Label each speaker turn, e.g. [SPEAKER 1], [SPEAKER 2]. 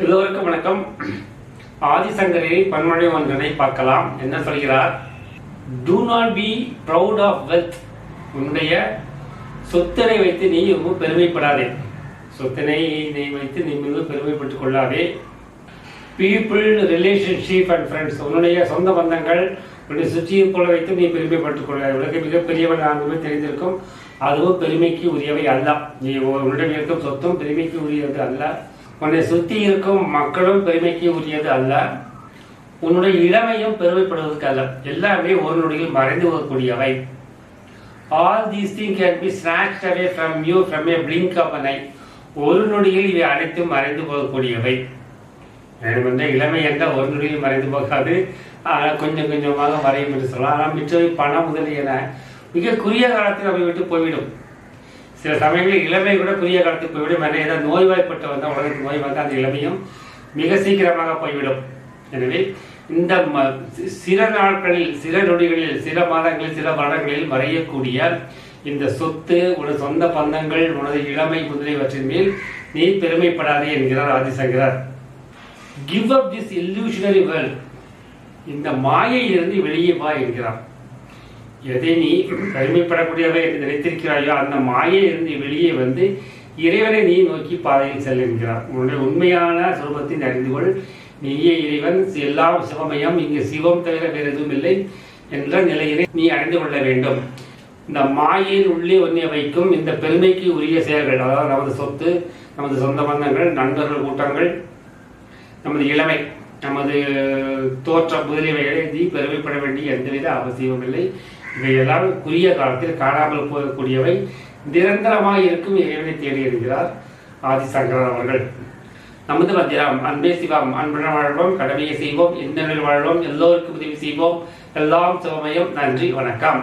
[SPEAKER 1] எல்லோருக்கும் வணக்கம். ஆதிசங்கரி பன்மொழி ஒன்றனை பார்க்கலாம். என்ன சொல்கிறார்? Do not be proud of wealth உன்னுடைய சொத்தினை வைத்து நீ ரொம்ப பெருமைப்படாதே. சொத்தினை நீ வைத்து நீ மிக பெருமைப்பட்டுக் கொள்ளாதே. பீப்புள் ரிலேஷன்ஷிப் அண்ட் ஃப்ரெண்ட்ஸ் உன்னுடைய சொந்த பந்தங்கள் உன்னுடைய சுற்றியை போல வைத்து நீ பெருமைப்பட்டுக் கொள்ளாது. உலக மிகப்பெரியவன் நான்குமே தெரிந்திருக்கும். அதுவும் பெருமைக்கு உரியவை அல்ல. நீ உன்னிடம் இருக்கும் சொத்தும் பெருமைக்கு உரியது அல்ல. உன்னை சுற்றி இருக்கும் மக்களும் பெருமைக்கு உரியது அல்ல. உன்னுடைய இளமையும் பெருமைப்படுவதற்கு அல்ல. எல்லாமே ஒரு நொடியில் மறைந்து போகக்கூடியவை. All these thing can be snatched away from you from a blink of ஒரு நொடியில் இவை அனைத்தும் மறைந்து போகக்கூடியவை. வேணுமென்ற இளமை என்ற ஒரு நொடியில் மறைந்து போகாது. கொஞ்சம் கொஞ்சமாக மறையும் என்று சொல்லலாம். ஆனால் மிச்சவை பணம் முதலியன. மிக குறுகிய காலத்தில் அவை விட்டு போய்விடும். சில சமயங்களில் இளமை கூட குறுகிய காலத்துக்கு போய்விடும். என ஏதாவது நோய்வாய்ப்பட்டு வந்தால் உலகத்துக்கு நோய் வந்தால் அந்த இளமையும் மிக சீக்கிரமாக போய்விடும். எனவே இந்த ம- சில நாட்களில் சில நொடிகளில் சில மாதங்களில் சில வருடங்களில் மறையக்கூடிய இந்த சொத்து உனது சொந்த பந்தங்கள் உனது இளமை முதலியவற்றின் மேல் நீ பெருமைப்படாதே என்கிறார் ஆதிசங்கரர். Give up this illusionary world இந்த மாயையிலிருந்து வெளியே வா என்கிறார். எதை நீ பெருமைப்படக்கூடியவை என்று நினைத்திருக்கிறாயோ அந்த மாயையிலிருந்து வெளியே வந்து இறைவனை நீ நோக்கி பாதையில் செல்ல என்கிறார். உன்னுடைய உண்மையான சுரூபத்தின் அறிந்து கொள். நீயே இறைவன் எல்லாம் சிவமயம் இங்கு சிவம் தவிர வேறு எதுவும் இல்லை என்ற நிலையினை நீ அறிந்து கொள்ள வேண்டும். இந்த மாயின் உள்ளே ஒன்றிய வைக்கும் இந்த பெருமைக்கு உரிய செயல்கள் அதாவது நமது சொத்து நமது சொந்த பந்தங்கள் நண்பர்கள் கூட்டங்கள் நமது இளமை நமது தோற்றம் முதலியவைகளை நீ பெருமைப்பட வேண்டிய எந்தவித அவசியமும் இல்லை. இவையெல்லாம் குறுகிய காலத்தில் காணாமல் போகக்கூடியவை. நிரந்தரமாக இருக்கும் இறைவனை தேடி இருக்கிறார் ஆதிசங்கரன் அவர்கள். நமது மந்திரம் அன்பே சிவம் அன்புடன் வாழ்வோம் கடமையை செய்வோம் எந்த நிலையில் வாழ்வோம் எல்லோருக்கும் உதவி செய்வோம். எல்லாம் சிவமயம். நன்றி வணக்கம்.